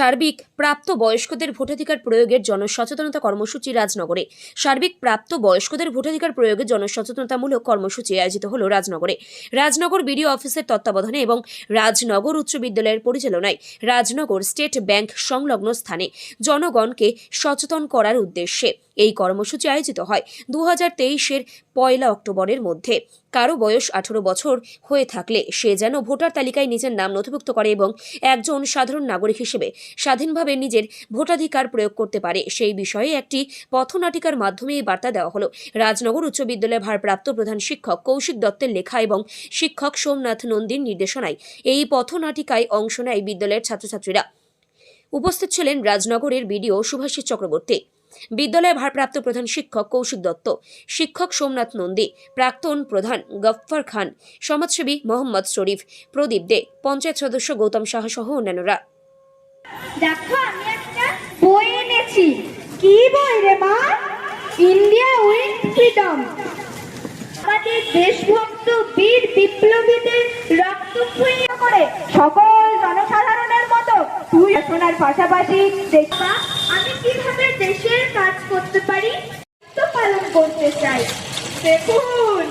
সার্বিক প্রাপ্ত বয়স্কদের ভোটাধিকার প্রয়োগের জনসচেতনতা কর্মসূচি রাজনগরে। সার্বিক প্রাপ্ত বয়স্কদের ভোটাধিকার প্রয়োগের জনসচেতনতামূলক কর্মসূচি আয়োজিত হল রাজনগরে। রাজনগর বিডিও অফিসের তত্ত্বাবধানে এবং রাজনগর উচ্চ বিদ্যালয়ের পরিচালনায় রাজনগর স্টেট ব্যাংক সংলগ্ন স্থানে জনগণকে সচেতন করার উদ্দেশ্যে এই কর্মসূচি আয়োজিত হয় দু হাজার তেইশের পয়লা অক্টোবরের মধ্যে। কারও বয়স আঠারো বছর হয়ে থাকলে সে যেন ভোটার তালিকায় নিজের নাম নথিভুক্ত করে এবং একজন সাধারণ নাগরিক হিসেবে স্বাধীনভাবে নিজের ভোটাধিকার প্রয়োগ করতে পারে। সেই বিষয়ে একটি পথনাটিকার মাধ্যমে এই বার্তা দেওয়া হলো। রাজনগর উচ্চ বিদ্যালয়ের ভারপ্রাপ্ত প্রধান শিক্ষক কৌশিক দত্তের লেখা এবং শিক্ষক সোমনাথ নন্দীর নির্দেশনায় এই পথনাটিকায় অংশ নেয় বিদ্যালয়ের ছাত্রছাত্রীরা। উপস্থিত ছিলেন রাজনগরের বিডিও সুভাষিস চক্রবর্তী। বিদ্যালয়ের ভারপ্রাপ্ত প্রধান শিক্ষক কৌশিক দত্ত, শিক্ষক সোমনাথ নন্দী, প্রাক্তন প্রধান গফফর খান, সমাজসেবী মোহাম্মদ শরীফ, প্রদীপ দে, পঞ্চায়েত সদস্য গৌতম সাহা সহ অন্যান্যরা। দেখো, আমি একটা বই এনেছি। কি বই রে মা? India with freedom. আমাদের দেশভক্ত বীর বিপ্লবীদের রক্ত খুইয়ে করে সকল জনসাধারণের মতো। তুই শোনার পাশাপাশি দেখবা আমি কীভাবে দেশের কাজ করতে পারি তো পালন করতে চাই দেখুন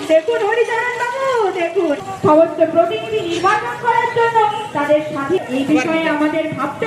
দেখুন হরিচরণ বাবু দেখুন। সমস্ত প্রতিনিধি নির্বাচন করার জন্য তাদের সাথে এই বিষয়ে আমাদের ভাবতে